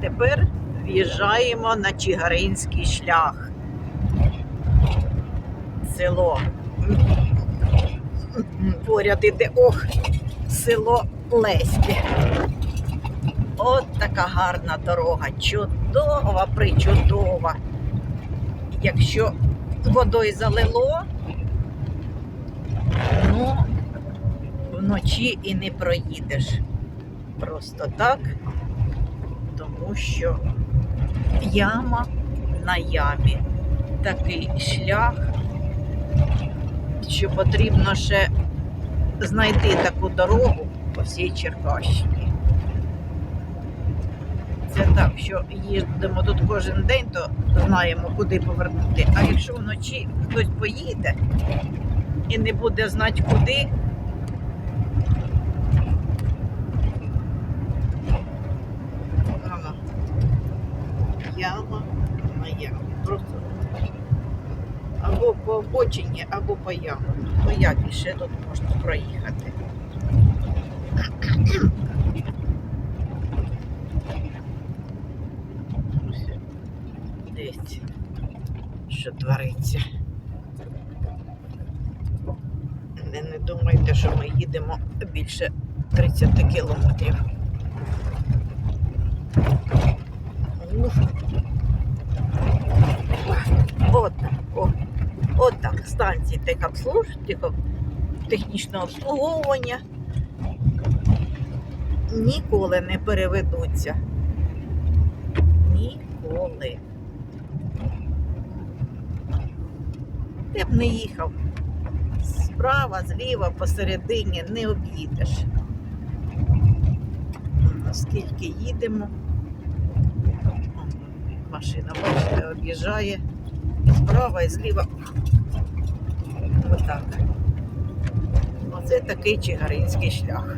тепер в'їжджаємо на Чигаринський шлях. Село. Поряд іде ох, село Леське. От така гарна дорога. Чудова, причудова. Якщо водою залило, ну, вночі і не проїдеш. Просто так, тому що яма на ямі. Такий шлях, що потрібно ще знайти таку дорогу по всій Черкащині. Це так, що їздимо тут кожен день, то знаємо, куди повернути. А якщо вночі хтось поїде і не буде знати куди, Яма на яму. Просто або по обочині, або по яму. Ну як іще тут можна проїхати? Дивіться, що твориться. Не, не думайте, що ми їдемо більше 30 кілометрів. Ну, от так, о, от так, станції техобслуж, техо, технічного обслуговування ніколи не переведуться. Ніколи. Ти б не їхав. Справа, зліва, посередині не об'їдеш. Скільки їдемо, машина, бачите, об'їжджає справа, і зліва. Отак. Оце такий чигаринський шлях.